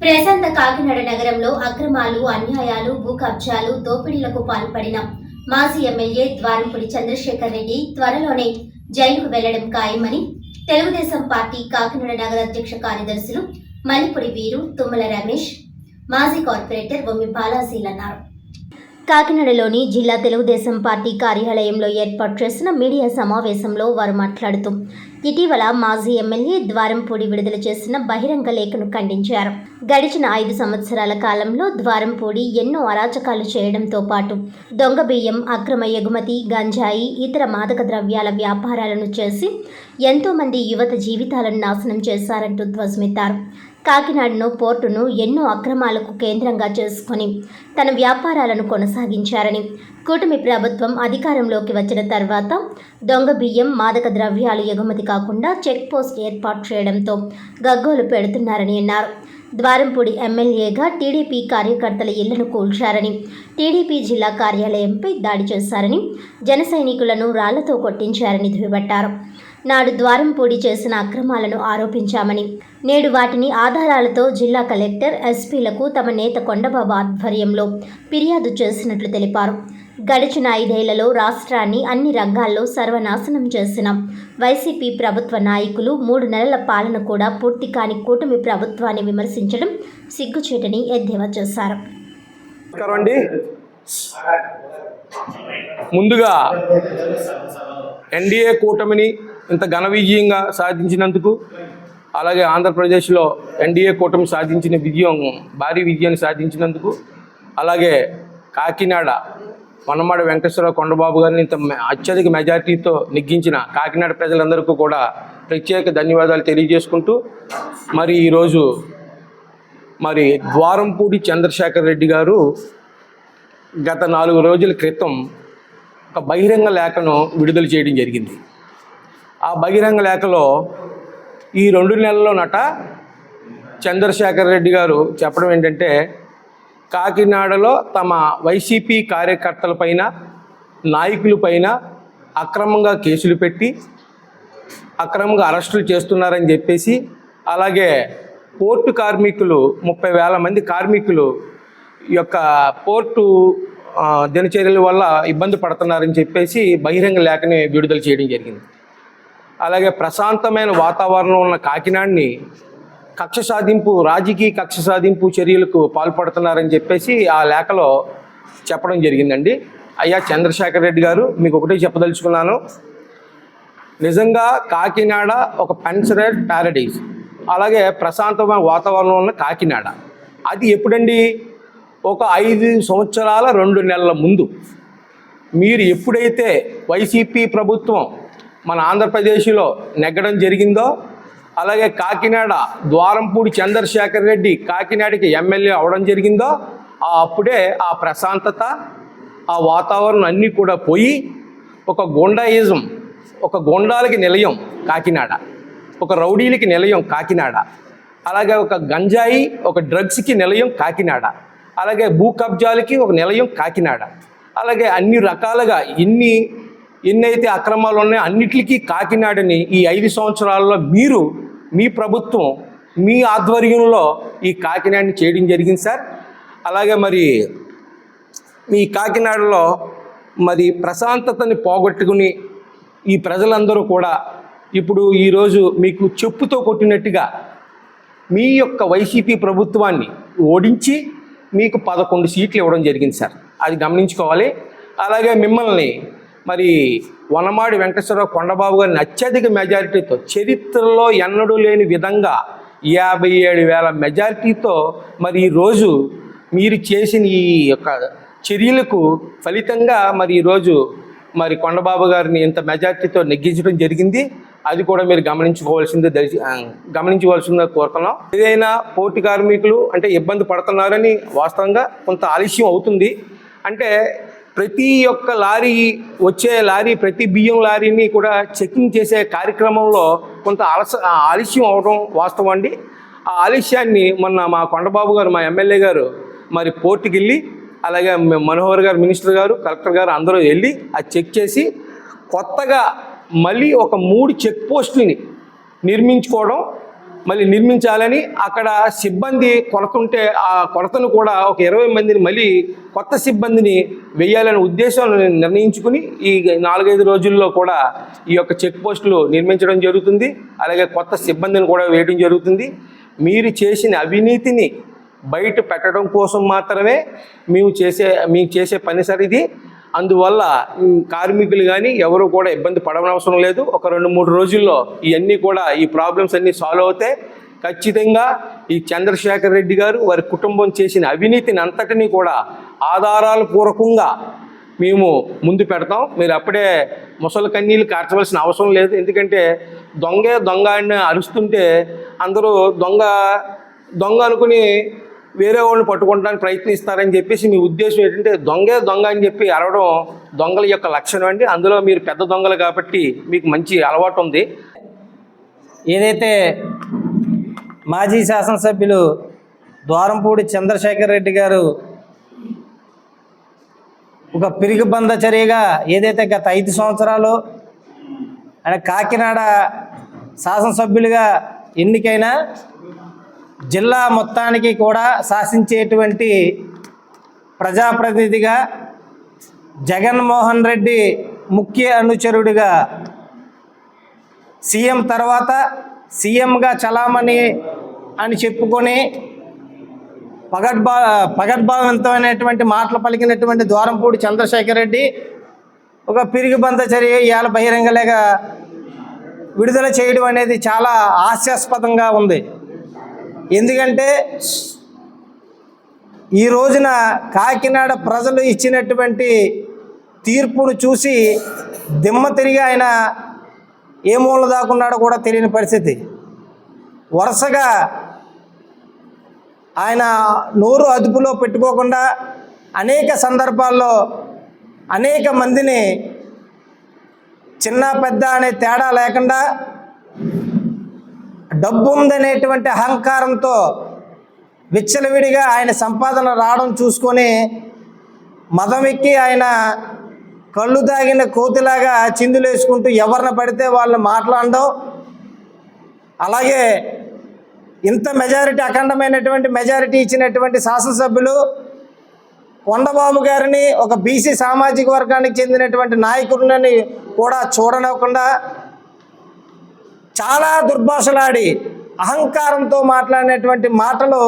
ప్రశాంత కాకినాడ నగరంలో అక్రమాలు అన్యాయాలు భూ కబ్జాలు దోపిడీలకు పాల్పడిన మాజీ ఎమ్మెల్యే ద్వారంపూడి చంద్రశేఖర్ రెడ్డి త్వరలోనే జైలుకు వెళ్ళడం ఖాయమని తెలుగుదేశం పార్టీ కాకినాడ నగర అధ్యక్ష కార్యదర్శులు మలిపుడి వీరు తుమ్మల రమేష్ మాజీ కార్పొరేటర్ బొమ్మి బాలాజీలు అన్నారు కాకినాడలోని జిల్లా తెలుగుదేశం పార్టీ కార్యాలయంలో ఏర్పాటు చేసిన మీడియా సమావేశంలో వారు మాట్లాడుతూ ఇటీవల మాజీ ఎమ్మెల్యే ద్వారంపూడి విడుదల చేసిన బహిరంగ లేఖను ఖండించారు. గడిచిన ఐదు సంవత్సరాల కాలంలో ద్వారంపూడి ఎన్నో అరాచకాలు చేయడంతో పాటు దొంగ బియ్యం అక్రమ ఎగుమతి గంజాయి ఇతర మాదక ద్రవ్యాల వ్యాపారాలను చేసి ఎంతోమంది యువత జీవితాలను నాశనం చేశారంటూ ధ్వజమెత్తారు. కాకినాడను పోర్టును ఎన్నో అక్రమాలకు కేంద్రంగా చేసుకొని తన వ్యాపారాలను కొనసాగించారని. కూటమి ప్రభుత్వం అధికారంలోకి వచ్చిన తర్వాత దొంగ బియ్యం మాదక ద్రవ్యాలు ఎగుమతి కాకుండా చెక్ పోస్ట్ ఏర్పాటు చేయడంతో గగ్గోలు పెడుతున్నారని అన్నారు. ద్వారంపూడి ఎమ్మెల్యేగా టీడీపీ కార్యకర్తల ఇళ్ళను కూల్చారని టీడీపీ జిల్లా కార్యాలయంపై దాడి చేశారని జన సైనికులను రాళ్ళతో కొట్టించారని దుయ్యబట్టారు నాడు ద్వారం పూడి చేసిన అక్రమాలను ఆరోపించామని నేడు వాటిని ఆధారాలతో జిల్లా కలెక్టర్ ఎస్పీలకు తమ నేత కొండబాబు ఆధ్వర్యంలో ఫిర్యాదు చేసినట్లు తెలిపారు. గడిచిన ఐదేళ్ళలో రాష్ట్రాన్ని అన్ని రంగాల్లో సర్వనాశనం చేసిన వైసీపీ ప్రభుత్వ నాయకులు మూడు నెలల పాలన కూడా పూర్తి కాని కూటమి ప్రభుత్వాన్ని విమర్శించడం సిగ్గుచేటని ఎద్దేవా చేశారు. ముందుగా ఎన్డీఏ కూటమిని ఇంత ఘన విజయంగా సాధించినందుకు అలాగే ఆంధ్రప్రదేశ్లో ఎన్డీఏ కూటమి సాధించిన విజయం భారీ విజయాన్ని సాధించినందుకు అలాగే కాకినాడ వనమాడ వెంకటేశ్వరరావు కొండబాబు గారిని ఇంత అత్యధిక మెజార్టీతో నెగ్గించిన కాకినాడ ప్రజలందరికీ కూడా ప్రత్యేక ధన్యవాదాలు తెలియజేసుకుంటూ మరి ఈరోజు మరి ద్వారంపూడి చంద్రశేఖర్ రెడ్డి గారు గత నాలుగు రోజుల క్రితం ఒక బహిరంగ లేఖను విడుదల చేయడం జరిగింది. ఆ బహిరంగ లేఖలో ఈ రెండు నెలల్లోనట చంద్రశేఖర్ రెడ్డి గారు చెప్పడం ఏంటంటే కాకినాడలో తమ వైసీపీ కార్యకర్తలపైన నాయకులపైన అక్రమంగా కేసులు పెట్టి అక్రమంగా అరెస్టులు చేస్తున్నారని చెప్పేసి అలాగే పోర్టు కార్మికులు ముప్పై వేల మంది కార్మికులు ఈ యొక్క పోర్టు దినచర్యల వల్ల ఇబ్బంది పడుతున్నారని చెప్పేసి బహిరంగ లేఖని విడుదల చేయడం జరిగింది. అలాగే ప్రశాంతమైన వాతావరణం ఉన్న కాకినాడని కక్ష సాధింపు రాజకీయ కక్ష సాధింపు చర్యలకు పాల్పడుతున్నారని చెప్పేసి ఆ లేఖలో చెప్పడం జరిగిందండి. అయ్యా చంద్రశేఖర్ రెడ్డి గారు మీకు ఒకటే చెప్పదలుచుకున్నాను. నిజంగా కాకినాడ ఒక పెన్సరేట్ ప్యారడైజ్ అలాగే ప్రశాంతమైన వాతావరణం ఉన్న కాకినాడ. అది ఎప్పుడండి? ఒక ఐదు సంవత్సరాల రెండు నెలల ముందు. మీరు ఎప్పుడైతే వైసీపీ ప్రభుత్వం మన ఆంధ్రప్రదేశ్లో నెగ్గడం జరిగిందో అలాగే కాకినాడ ద్వారంపూడి చంద్రశేఖర్ రెడ్డి కాకినాడకి ఎమ్మెల్యే అవడం జరిగిందో ఆ అప్పుడే ఆ ప్రశాంతత ఆ వాతావరణం అన్నీ కూడా పోయి ఒక గుండాయిజం ఒక గుండాలకి నిలయం కాకినాడ ఒక రౌడీలకి నిలయం కాకినాడ అలాగే ఒక గంజాయి ఒక డ్రగ్స్కి నిలయం కాకినాడ అలాగే భూ కబ్జాలకి ఒక నిలయం కాకినాడ అలాగే అన్ని రకాలుగా ఎన్ని ఎన్నైతే అక్రమాలు ఉన్నాయో అన్నిటికీ కాకినాడని ఈ ఐదు సంవత్సరాల్లో మీరు మీ ప్రభుత్వం మీ ఆధ్వర్యంలో ఈ కాకినాడని చేయడం జరిగింది సార్. అలాగే మరి మీ కాకినాడలో మరి ప్రశాంతతని పోగొట్టుకుని ఈ ప్రజలందరూ కూడా ఇప్పుడు ఈరోజు మీకు చెప్పుతో కొట్టినట్టుగా మీ యొక్క వైసీపీ ప్రభుత్వాన్ని ఓడించి మీకు పదకొండు సీట్లు ఇవ్వడం జరిగింది సార్. అది గమనించుకోవాలి. అలాగే మిమ్మల్ని మరి వనమాడి వెంకటేశ్వరరావు కొండబాబు గారిని అత్యధిక మెజారిటీతో చరిత్రలో ఎన్నడూ లేని విధంగా యాభై ఏడు వేల మెజారిటీతో మరి ఈరోజు మీరు చేసిన ఈ యొక్క చర్యలకు ఫలితంగా మరి ఈరోజు మరి కొండబాబు గారిని ఇంత మెజార్టీతో నెగ్గించడం జరిగింది. అది కూడా మీరు గమనించుకోవాల్సిందే దయచే గమనించవలసిందే కోరుతున్నాం. ఏదైనా పోటీ కార్మికులు అంటే ఇబ్బంది పడుతున్నారని వాస్తవంగా కొంత ఆలస్యం అవుతుంది. అంటే ప్రతి ఒక్క లారీ వచ్చే లారీ ప్రతి బియ్యం లారీని కూడా చెకింగ్ చేసే కార్యక్రమంలో కొంత ఆలస్య ఆలస్యం అవడం వాస్తవం అండి. ఆ ఆలస్యాన్ని మొన్న మా కొండబాబు గారు మా ఎమ్మెల్యే గారు మరి పోర్టుకి వెళ్ళి అలాగే మనోహర్ గారు మినిస్టర్ గారు కలెక్టర్ గారు అందరూ వెళ్ళి అది చెక్ చేసి కొత్తగా మళ్ళీ ఒక మూడు చెక్ పోస్టులని నిర్మించుకోవడం మళ్ళీ నిర్మించాలని అక్కడ సిబ్బంది కొరత ఉంటే ఆ కొరతను కూడా ఒక ఇరవై మందిని మళ్ళీ కొత్త సిబ్బందిని వెయ్యాలనే ఉద్దేశం నిర్ణయించుకుని ఈ నాలుగైదు రోజుల్లో కూడా ఈ యొక్క చెక్ పోస్టులు నిర్మించడం జరుగుతుంది. అలాగే కొత్త సిబ్బందిని కూడా వేయడం జరుగుతుంది. మీరు చేసిన అవినీతిని బయట పెట్టడం కోసం మాత్రమే మేము చేసే మేము చేసే పని సార్ ఇది. అందువల్ల కార్మికులు కానీ ఎవరు కూడా ఇబ్బంది పడవనవసరం లేదు. ఒక రెండు మూడు రోజుల్లో ఇవన్నీ కూడా ఈ ప్రాబ్లమ్స్ అన్నీ సాల్వ్ అవుతాయి ఖచ్చితంగా ఈ చంద్రశేఖర్ రెడ్డి గారు వారి కుటుంబం చేసిన అవినీతిని అంతటినీ కూడా ఆధారాల పూర్వకంగా మేము ముందు పెడతాం. మీరు అప్పుడే ముసలి కన్నీళ్ళు కార్చవలసిన అవసరం లేదు. ఎందుకంటే దొంగే దొంగ అని అరుస్తుంటే అందరూ దొంగ దొంగ అనుకుని వేరే వాళ్ళని పట్టుకోవడానికి ప్రయత్నిస్తారని చెప్పేసి మీ ఉద్దేశం ఏంటంటే దొంగే దొంగ అని చెప్పి అరవడం దొంగల యొక్క లక్షణం అండి. అందులో మీరు పెద్ద దొంగలు కాబట్టి మీకు మంచి అలవాటు ఉంది. ఏదైతే మాజీ శాసనసభ్యులు ద్వారంపూడి చంద్రశేఖర్ రెడ్డి గారు ఒక పిరిగిబంద చర్యగా ఏదైతే గత ఐదు సంవత్సరాలు ఆయన కాకినాడ శాసనసభ్యులుగా ఎన్నికైనా జిల్లా మొత్తానికి కూడా శాసించేటువంటి ప్రజాప్రతినిధిగా జగన్మోహన్ రెడ్డి ముఖ్య అనుచరుడిగా సీఎం తర్వాత సీఎంగా చలామణి అని చెప్పుకొని పగడ్బా పగడ్భావంతమైనటువంటి మాటలు పలికినటువంటి ద్వారంపూడి చంద్రశేఖర్ రెడ్డి ఒక పిరిగిబంద చర్య ఇవాళ బహిరంగ విడుదల చేయడం అనేది చాలా హాస్యాస్పదంగా ఉంది. ఎందుకంటే ఈ రోజున కాకినాడ ప్రజలు ఇచ్చినటువంటి తీర్పును చూసి దిమ్మ తిరిగి ఆయన ఏ మూల దాకున్నాడో కూడా తెలియని పరిస్థితి. వరుసగా ఆయన నోరు అదుపులో పెట్టుకోకుండా అనేక సందర్భాల్లో అనేక మందిని చిన్న పెద్ద అనే తేడా లేకుండా డబ్బు ఉందనేటువంటి అహంకారంతో విచ్చలవిడిగా ఆయన సంపాదన రావడం చూసుకొని మదం ఎక్కి ఆయన కళ్ళు తాగిన కోతిలాగా చిందులేసుకుంటూ ఎవరిని పడితే వాళ్ళని మాట్లాడడం అలాగే ఇంత మెజారిటీ అఖండమైనటువంటి మెజారిటీ ఇచ్చినటువంటి శాసనసభ్యులు కొండబాబు గారిని ఒక బీసీ సామాజిక వర్గానికి చెందినటువంటి నాయకుడిని కూడా చూడనివ్వకుండా చాలా దుర్భాషలాడి అహంకారంతో మాట్లాడినటువంటి మాటలు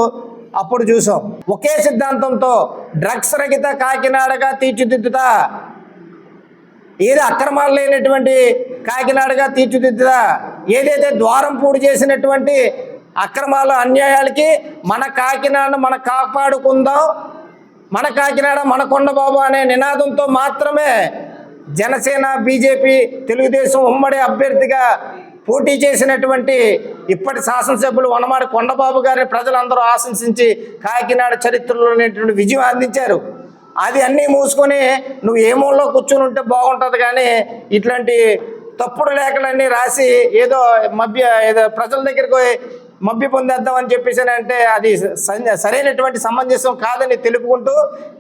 అప్పుడు చూసాం. ఒకే సిద్ధాంతంతో డ్రగ్స్ రహిత కాకినాడగా తీర్చిదిద్దుతా ఏది అక్రమాలు లేనటువంటి కాకినాడగా తీర్చిదిద్దుతా ఏదైతే ద్వారం పూడి చేసినటువంటి అక్రమాలు అన్యాయాలకి మన కాకినాడను మన కాపాడుకుందాం మన కాకినాడ మన కొండబాబు అనే నినాదంతో మాత్రమే జనసేన బీజేపీ తెలుగుదేశం ఉమ్మడి అభ్యర్థిగా పోటీ చేసినటువంటి ఇప్పటి శాసనసభ్యులు వనమాడి కొండబాబు గారిని ప్రజలందరూ ఆశంసించి కాకినాడ చరిత్రలోనేటువంటి విజయం అందించారు. అది అన్నీ మూసుకొని నువ్వు ఏ మూలలో కూర్చుని ఉంటే బాగుంటుంది కానీ ఇట్లాంటి తప్పుడు లేఖలన్నీ రాసి ఏదో మభ్య ఏదో ప్రజల దగ్గరికి పోయి మభ్య పొందేద్దామని చెప్పేసి అని అంటే అది సరైనటువంటి సమంజసం కాదని తెలుపుకుంటూ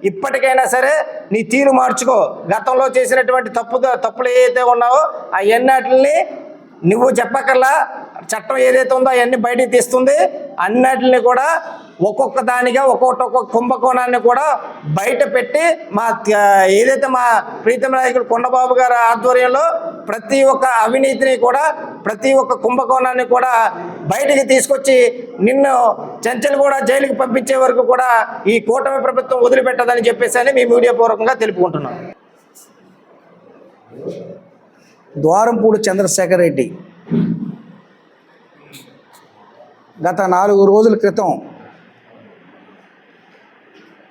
ఇప్పటికైనా సరే నీ తీరు మార్చుకో. గతంలో చేసినటువంటి తప్పు తప్పులు ఏవైతే ఉన్నావో ఆ ఎన్నాటిని నువ్వు చెప్పకల్లా చట్టం ఏదైతే ఉందో అవన్నీ బయటికి తీస్తుంది అన్నిటిని కూడా ఒక్కొక్క దానిగా ఒక్కొక్కటి ఒక్కొక్క కుంభకోణాన్ని కూడా బయట పెట్టి మా ఏదైతే మా ప్రీతం నాయకుడు కొండబాబు గారి ఆధ్వర్యంలో ప్రతి ఒక్క అవినీతిని కూడా ప్రతి ఒక్క కుంభకోణాన్ని కూడా బయటికి తీసుకొచ్చి నిన్ను చెంచలు కూడా జైలుకి పంపించే వరకు కూడా ఈ కూటమి ప్రభుత్వం వదిలిపెట్టదని చెప్పేసి అని మీ మీడియా పూర్వకంగా తెలుపుకుంటున్నాం. ద్వారంపూడి చంద్రశేఖర్ రెడ్డి. గత నాలుగు రోజుల క్రితం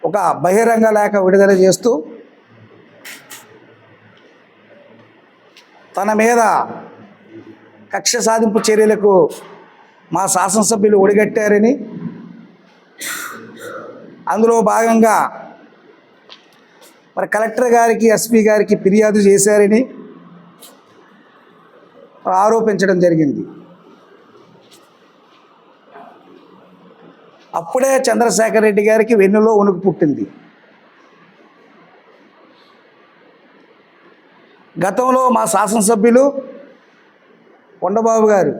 ఒక బహిరంగ లేఖ విడుదల చేస్తూ తన మీద కక్ష సాధింపు చర్యలకు మా శాసనసభ్యులు ఒడిగట్టారని అందులో భాగంగా మరి కలెక్టర్ గారికి ఎస్పీ గారికి ఫిర్యాదు చేశారని ఆరోపించడం జరిగింది. అప్పుడే చంద్రశేఖర్ రెడ్డి గారికి వెన్నులో వణుకు పుట్టింది. గతంలో మా శాసనసభ్యులు కొండబాబు గారు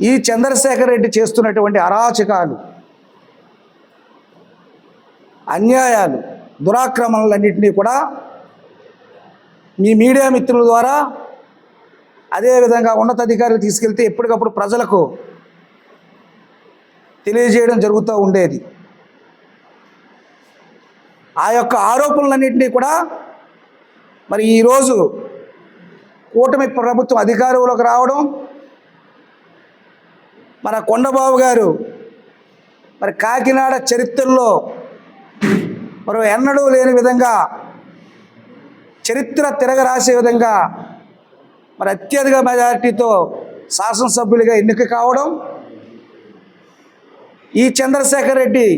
ఈ చంద్రశేఖర్ రెడ్డి చేస్తున్నటువంటి అరాచకాలు అన్యాయాలు దురాక్రమణలన్నింటినీ కూడా మీ మీడియా మిత్రుల ద్వారా అదేవిధంగా ఉన్నతాధికారులు తీసుకెళ్తే ఎప్పటికప్పుడు ప్రజలకు తెలియజేయడం జరుగుతూ ఉండేది. ఆ యొక్క ఆరోపణలన్నింటినీ కూడా మరి ఈరోజు కూటమి ప్రభుత్వం అధికారంలోకి రావడం మన కొండబాబు గారు మరి కాకినాడ చరిత్రలో మరి ఎన్నడూ లేని విధంగా చరిత్ర తిరగరాసే విధంగా మరి అత్యధిక మెజారిటీతో శాసనసభ్యులుగా ఎన్నిక కావడం ఈ చంద్రశేఖర్ రెడ్డి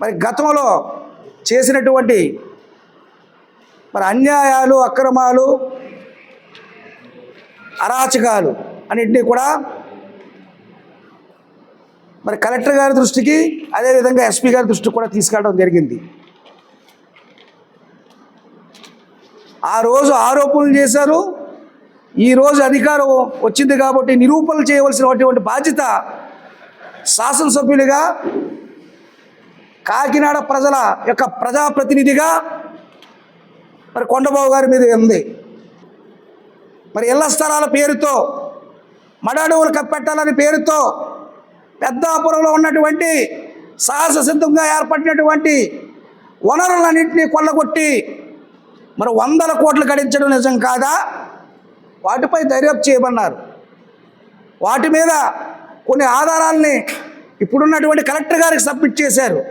మరి గతంలో చేసినటువంటి మరి అన్యాయాలు అక్రమాలు అరాచకాలు అన్నింటినీ కూడా మరి కలెక్టర్ గారి దృష్టికి అదేవిధంగా ఎస్పీ గారి దృష్టికి కూడా తీసుకెళ్ళడం జరిగింది. ఆ రోజు ఆరోపణలు చేశారు. ఈ రోజు అధికారం వచ్చింది కాబట్టి నిరూపణలు చేయవలసినటువంటి బాధ్యత శాసనసభ్యులుగా కాకినాడ ప్రజల యొక్క ప్రజాప్రతినిధిగా మరి కొండబాబు గారి మీద ఉంది. మరి ఇళ్ళ స్థలాల పేరుతో మడడువులు కప్పెట్టాలని పేరుతో పెద్దాపురంలో ఉన్నటువంటి సాహస సిద్ధంగా ఏర్పడినటువంటి వనరులన్నింటినీ కొల్లగొట్టి మరి వందల కోట్లు గడించడం నిజం కాదా? వాటిపై దర్యాప్తు చేయమన్నారు. వాటి మీద కొన్ని ఆధారాలని ఇప్పుడున్నటువంటి కలెక్టర్ గారికి సబ్మిట్ చేశారు.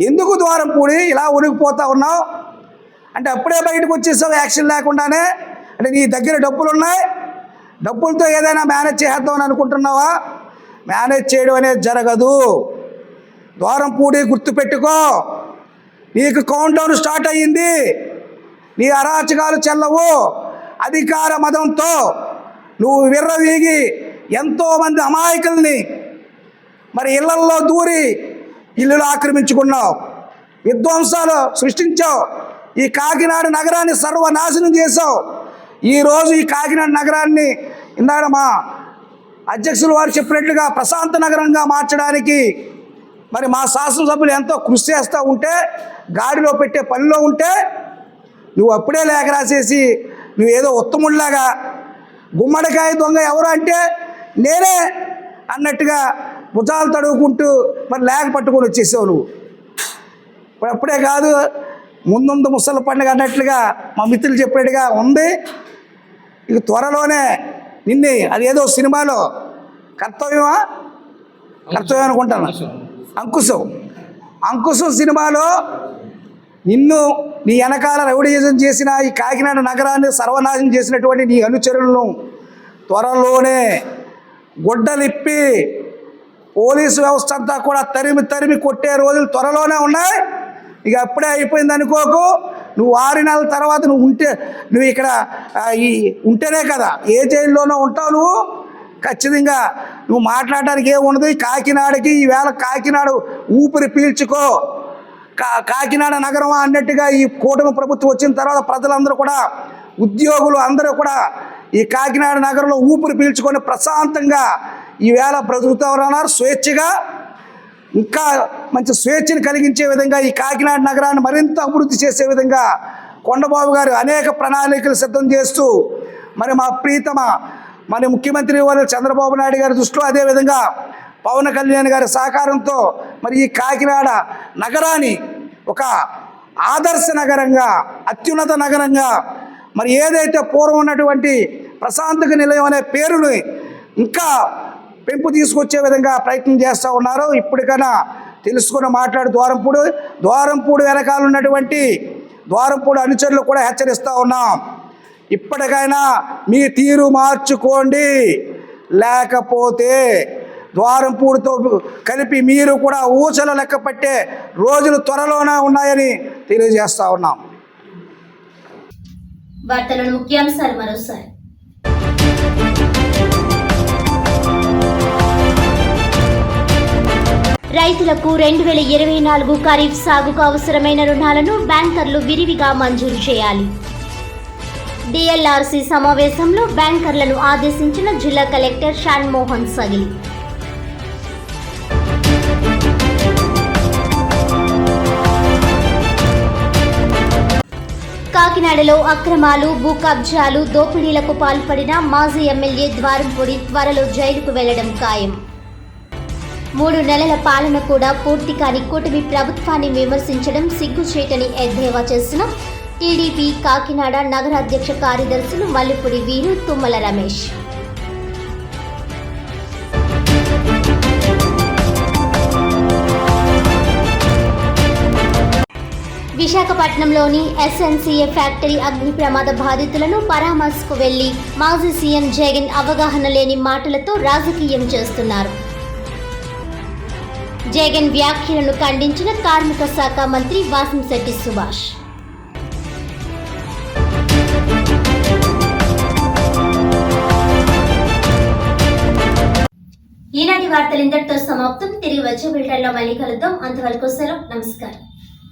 ఎందుకు ద్వారం పూడి ఇలా ఉనికిపోతా ఉన్నావు? అంటే అప్పుడే బయటకు వచ్చేసావు యాక్షన్ లేకుండానే? అంటే నీ దగ్గర డబ్బులు ఉన్నాయి? డబ్బులతో ఏదైనా మేనేజ్ చేద్దామని అనుకుంటున్నావా? మేనేజ్ చేయడం అనేది జరగదు. ద్వారం పూడి గుర్తుపెట్టుకో. నీకు కౌంట్ డౌన్ స్టార్ట్ అయ్యింది. నీ అరాచకాలు చెల్లవు. అధికార మదంతో నువ్వు విర్రవీగి ఎంతోమంది అమాయకుల్ని మరి ఇళ్ళల్లో దూరి ఇల్లులు ఆక్రమించుకున్నావు. విధ్వంసాలు సృష్టించావు. ఈ కాకినాడ నగరాన్ని సర్వనాశనం చేసావు ఈరోజు ఈ కాకినాడ నగరాన్ని ఇందాక మా అధ్యక్షులు వారు చెప్పినట్లుగా ప్రశాంత నగరంగా మార్చడానికి మరి మా శాసనసభ్యులు ఎంతో కృషి చేస్తూ ఉంటే గాడిలో పెట్టే పనిలో ఉంటే నువ్వు అప్పుడే లేఖ రాసేసి నువ్వు ఏదో ఉత్తముడిలాగా గుమ్మడికాయ దొంగ ఎవరు అంటే నేనే అన్నట్టుగా భుజాలు తడువుకుంటూ మరి లేఖ పట్టుకొని వచ్చేసావు నువ్వు. ఇప్పుడు అప్పుడే కాదు ముందుందు ముసలి పండుగ అన్నట్లుగా మా మిత్రులు చెప్పినట్టుగా ఉంది. ఇక త్వరలోనే నిన్నే అదేదో సినిమాలో కర్తవ్యమా? కర్తవ్యం అనుకుంటాను. అంకుశం. అంకుశం సినిమాలో నిన్ను నీ వెనకాల రౌడీజం చేసిన ఈ కాకినాడ నగరాన్ని సర్వనాశనం చేసినటువంటి నీ అనుచరులను త్వరలోనే గుడ్డలిప్పి పోలీసు వ్యవస్థ అంతా కూడా తరిమి తరిమి కొట్టే రోజులు త్వరలోనే ఉన్నాయి. ఇక అప్పుడే అయిపోయింది అనుకోకు. నువ్వు ఆరు నెలల తర్వాత నువ్వు ఉంటే నువ్వు ఇక్కడ ఈ ఉంటేనే కదా. ఏ జైల్లోనో ఉంటావు నువ్వు. ఖచ్చితంగా నువ్వు మాట్లాడడానికి ఏముండదు. ఈ కాకినాడకి ఈవేళ కాకినాడ ఊపిరి పీల్చుకో. కాకినాడ నగరం అన్నట్టుగా ఈ కూటమి ప్రభుత్వం వచ్చిన తర్వాత ప్రజలందరూ కూడా ఉద్యోగులు అందరూ కూడా ఈ కాకినాడ నగరంలో ఊపిరి పీల్చుకొని ప్రశాంతంగా ఈవేళ బ్రతుకుతారన్నారు స్వేచ్ఛగా ఇంకా మంచి స్వేచ్ఛను కలిగించే విధంగా ఈ కాకినాడ నగరాన్ని మరింత అభివృద్ధి చేసే విధంగా కొండబాబు గారు అనేక ప్రణాళికలు సిద్ధం చేస్తూ మరి మా ప్రీతమ మన ముఖ్యమంత్రి వారు చంద్రబాబు నాయుడు గారి దృష్టిలో అదేవిధంగా పవన్ కళ్యాణ్ గారి సహకారంతో మరి ఈ కాకినాడ నగరాన్ని ఒక ఆదర్శ నగరంగా అత్యున్నత నగరంగా మరి ఏదైతే పూర్వం ఉన్నటువంటి ప్రశాంతక నిలయం అనే పేరుని ఇంకా పెంపు తీసుకొచ్చే విధంగా ప్రయత్నం చేస్తూ ఉన్నారు. ఇప్పటికైనా తెలుసుకుని మాట్లాడు ద్వారంపూడు ద్వారంపూడు వెనకాల ఉన్నటువంటి ద్వారంపూడి అనుచరులు కూడా హెచ్చరిస్తూ ఉన్నాం. ఇప్పటికైనా మీ తీరు మార్చుకోండి. లేకపోతే ద్వారంపూడితో కలిపి మీరు కూడా ఊచల లెక్క పట్టే రోజులు త్వరలోనే ఉన్నాయని తెలియజేస్తా ఉన్నాం. వార్తలను ముఖ్యాంశాలు మరోసారి. రైతులకు రెండు వేల ఇరవై నాలుగు ఖరీఫ్ సాగుకు అవసరమైన రుణాలను బ్యాంకర్లు విరివిగా మంజూరు చేయాలి. డిఎల్ఆర్సీ సమావేశంలో బ్యాంకర్లను ఆదేశించిన జిల్లా కలెక్టర్ షాన్ మోహన్ సగిలి. కాకినాడలో అక్రమాలు భూ కబ్జాలు దోపిడీలకు పాల్పడిన మాజీ ఎమ్మెల్యే ద్వారంపూడి త్వరలో జైలుకు వెళ్ళడం ఖాయం. మూడు నెలల పాలన కూడా పూర్తి కాని కూటమి ప్రభుత్వాన్ని విమర్శించడం సిగ్గుచేటని ఎద్దేవా చేసిన టీడీపీ కాకినాడ నగరాధ్యక్ష కార్యదర్శులు మల్లిపూడి వీరు తుమ్మల రమేష్. విశాఖపట్నంలోని ఎస్ఎన్సీఏ ఫ్యాక్టరీ అగ్ని ప్రమాద బాధితులను పరామర్శకు వెళ్ళి మాజీ సీఎం జగన్ అవగాహన లేని మాటలతో రాజకీయం చేస్తున్నారు. జగన్ వ్యాఖ్యలను ఖండించిన కార్మిక శాఖ మంత్రి వాసంశెట్టి సుభాష్. ఈనాటి వార్తలు ఇంతటితో సమాప్తం. తిరిగి వచ్చే బిల్టర్లో మళ్ళీ కలుద్దాం. అంతవరకు సెలవు. నమస్కారం.